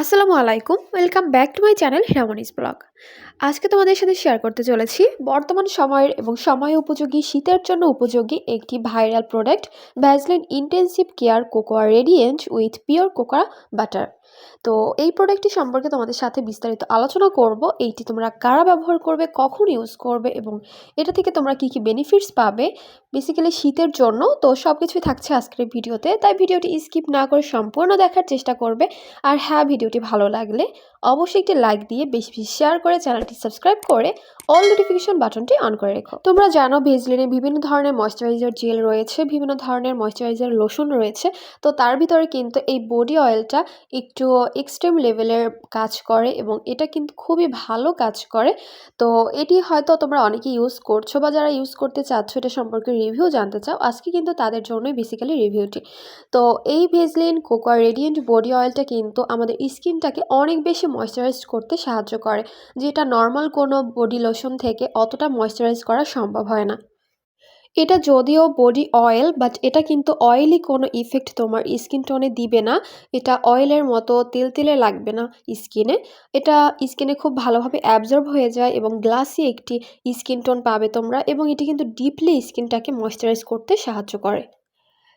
আসসালামু আলাইকুম, welcome back to my channel Hiramoni's blog. আজকে তোমাদের সাথে শেয়ার করতে চলেছি বর্তমান সময়ের এবং সময় উপযোগী, শীতের জন্য উপযোগী একটি viral product Vaseline intensive care cocoa radiant with pure cocoa butter তো এই প্রোডাক্টটি সম্পর্কে তোমাদের সাথে বিস্তারিত আলোচনা করব। এইটি তোমরা কারা ব্যবহার করবে, কখন ইউজ করবে এবং এটা থেকে তোমরা কি কি বেনিফিটস পাবে। বেসিক্যালি শীতের জন্য তো সব কিছুই থাকছে আজকের ভিডিওতে, তাই ভিডিওটি স্কিপ না করে সম্পূর্ণ দেখার চেষ্টা করবে। আর হ্যাঁ ভিডিওটি ভালো লাগলে অবশ্যই একটি লাইক দিয়ে বেশি বেশি শেয়ার করে চ্যানেলটি সাবস্ক্রাইব করে অল নোটিফিকেশন বাটনটি অন করে রেখো। তোমরা জানো ভেজলিনে বিভিন্ন ধরনের ময়শ্চারাইজার জেল রয়েছে, বিভিন্ন ধরনের ময়শ্চারাইজার লোশন রয়েছে, তো তার ভিতরে কিন্তু এই বডি অয়েলটা একটু এক্সট্রিম লেভেলের কাজ করে এবং এটা কিন্তু খুবই ভালো কাজ করে। তো এটি হয়তো তোমরা অনেকে ইউজ করছ বা যারা ইউজ করতে চাচ্ছ এটা সম্পর্কে রিভিউ জানতে চাও, আজকে কিন্তু তাদের জন্যই বেসিক্যালি রিভিউটি তো এই ভেজলিন কোকোয়া রেডিয়েন্ট বডি অয়েলটা কিন্তু আমাদের স্কিনটাকে অনেক বেশি ময়শ্চারাইজ করতে সাহায্য করে, যেটা নর্মাল কোনো বডি লোশন থেকে অতটা ময়শ্চারাইজ করা সম্ভব হয় না। এটা যদিও বডি অয়েল বাট এটা কিন্তু অয়েলি কোনো ইফেক্ট তোমার স্কিন টোনে দিবে না। এটা অয়েলের মতো তেল তেলে লাগবে না স্কিনে এটা স্কিনে খুব ভালোভাবে অ্যাবজর্ব হয়ে যায় এবং গ্লাসি একটি স্কিন টোন পাবে তোমরা এবং এটি কিন্তু ডিপলি স্কিনটাকে ময়শ্চারাইজ করতে সাহায্য করে।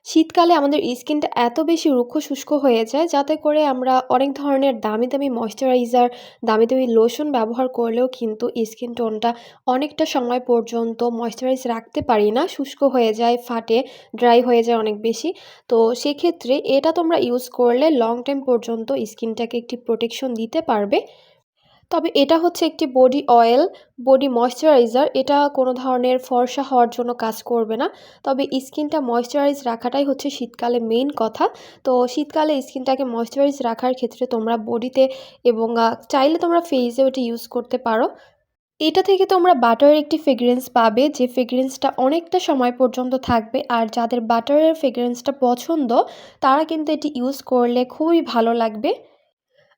শীতকালে আমাদের স্কিনটা এত বেশি রুক্ষ শুষ্ক হয়ে যায়, যাতে করে আমরা অনেক ধরনের দামি দামি ময়শ্চারাইজার, দামি দামি লোশন ব্যবহার করলেও কিন্তু স্কিন টোনটা অনেকটা সময় পর্যন্ত ময়শ্চারাইজ রাখতে পারি না। শুষ্ক হয়ে যায়, ফাটে, ড্রাই হয়ে যায় অনেক বেশি। তো সেক্ষেত্রে এটা তোমরা ইউজ করলে লং টাইম পর্যন্ত স্কিনটাকে একটি প্রোটেকশন দিতে পারবে। তবে এটা হচ্ছে একটি বডি অয়েল, বডি ময়শ্চারাইজার। এটা কোনো ধরনের ফর্সা হওয়ার জন্য কাজ করবে না। তবে স্কিনটা ময়শ্চারাইজ রাখাটাই হচ্ছে শীতকালে মেইন কথা। তো শীতকালে স্কিনটাকে ময়শ্চারাইজ রাখার ক্ষেত্রে তোমরা বডিতে এবং চাইলে তোমরা ফেসে ওটা ইউজ করতে পারো। এটা থেকে তোমরা বাটারের একটি ফ্রেগ্রেন্স পাবে, যে ফ্রেগ্রেন্সটা অনেকটা সময় পর্যন্ত থাকবে। আর যাদের বাটারের ফ্রেগ্রেন্সটা পছন্দ, তারা কিন্তু এটি ইউজ করলে খুবই ভালো লাগবে।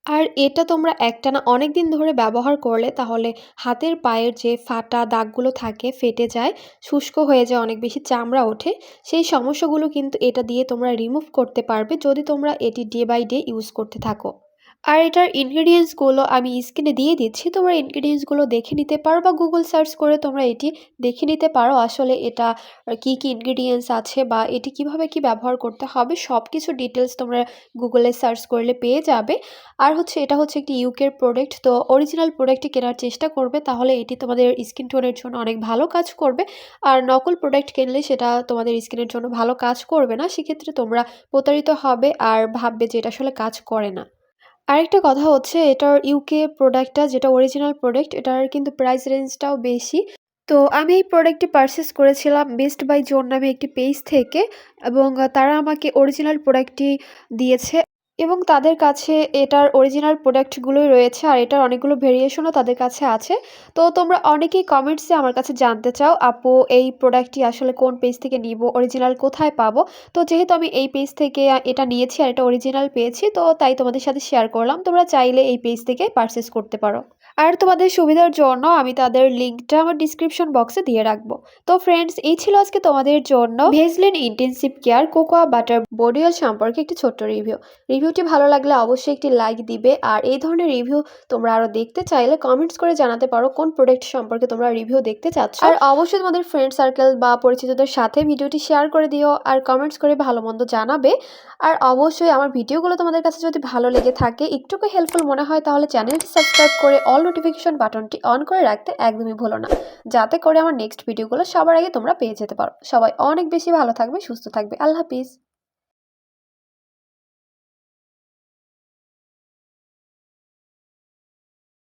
আর এটা তোমরা একটানা অনেক দিন ধরে ব্যবহার করলে তাহলে হাতের পায়ের যে ফাটা দাগগুলো থাকে ফেটে যায়, শুষ্ক হয়ে যায়, অনেক বেশি চামড়া ওঠে, সেই সমস্যাগুলো কিন্তু এটা দিয়ে তোমরা রিমুভ করতে পারবে যদি তোমরা এটি ডে বাই ডে ইউজ করতে থাকো। আর এটার ইনগ্রিডিয়েন্টসগুলো আমি স্ক্রিনে দিয়ে দিচ্ছি। তোমরা ইনগ্রিডিয়েন্টসগুলো দেখে নিতে পারো বা গুগল সার্চ করে তোমরা এটি দেখে নিতে পারো আসলে এটা কি কি ইনগ্রিডিয়েন্টস আছে বা এটি কীভাবে কি ব্যবহার করতে হবে। সব কিছু ডিটেলস তোমরা গুগলে সার্চ করলে পেয়ে যাবে। আর হচ্ছে এটা হচ্ছে একটি ইউকের প্রোডাক্ট তো অরিজিনাল প্রোডাক্টটি কেনার চেষ্টা করবে তাহলে এটি তোমাদের স্কিন টোনের জন্য অনেক ভালো কাজ করবে। আর নকল প্রোডাক্ট কিনলে সেটা তোমাদের স্কিনের জন্য ভালো কাজ করবে না। সেক্ষেত্রে তোমরা প্রতারিত হবে আর ভাববে যে এটা আসলে কাজ করে না। আরেকটা কথা হচ্ছে, এটার ইউকে প্রোডাক্টটা যেটা অরিজিনাল প্রোডাক্ট এটার কিন্তু প্রাইস রেঞ্জটাও বেশি। তো আমি এই প্রোডাক্টটি পারচেস করেছিলাম বেস্ট বাই জোন নামে একটি পেজ থেকে এবং তারা আমাকে অরিজিনাল প্রোডাক্টটি দিয়েছে। এবং তাদের কাছে এটার অরিজিনাল প্রোডাক্টগুলোই রয়েছে আর এটার অনেকগুলো ভেরিয়েশনও তাদের কাছে আছে। তো তোমরা অনেকেই কমেন্টসে আমার কাছে জানতে চাও, আপু, এই প্রোডাক্টটি আসলে কোন পেজ থেকে নিব? অরিজিনাল কোথায় পাবো? তো যেহেতু আমি এই পেজ থেকে এটা নিয়েছি আর এটা অরিজিনাল পেয়েছি, তো তাই তোমাদের সাথে শেয়ার করলাম। তোমরা চাইলে এই পেজ থেকে পারচেস করতে পারো। আর তোমাদের সুবিধার জন্য আমি তাদের লিঙ্কটা আমার ডিসক্রিপশন বক্সে দিয়ে রাখব। তো ফ্রেন্ডস এই ছিল আজকে তোমাদের জন্য Vaseline intensive care cocoa butter body oil সম্পর্কে একটি ছোট্ট রিভিউ রিভিউটি ভালো লাগলে অবশ্যই একটি লাইক দিবে। আর এই ধরনের রিভিউ তোমরা আরও দেখতে চাইলে কমেন্টস করে জানাতে পারো কোন প্রোডাক্ট সম্পর্কে তোমরা রিভিউ দেখতে চাচ্ছ। আর অবশ্যই তোমাদের ফ্রেন্ড সার্কেল বা পরিচিতদের সাথে ভিডিওটি শেয়ার করে দিও আর কমেন্টস করে ভালো মন্দ জানাবে। আর অবশ্যই আমার ভিডিওগুলো তোমাদের কাছে যদি ভালো লেগে থাকে, একটুকু হেল্পফুল মনে হয়, তাহলে চ্যানেলটি সাবস্ক্রাইব করে অল নোটিফিকেশন বাটনটি অন করে রাখতে একদমই ভুলো না। যাতে করে আমার নেক্সট ভিডিওগুলো সবার আগে তোমরা পেয়ে যেতে পারো। সবাই অনেক বেশি ভালো থাকবে, সুস্থ থাকবে। আল্লাহ হাফিজ।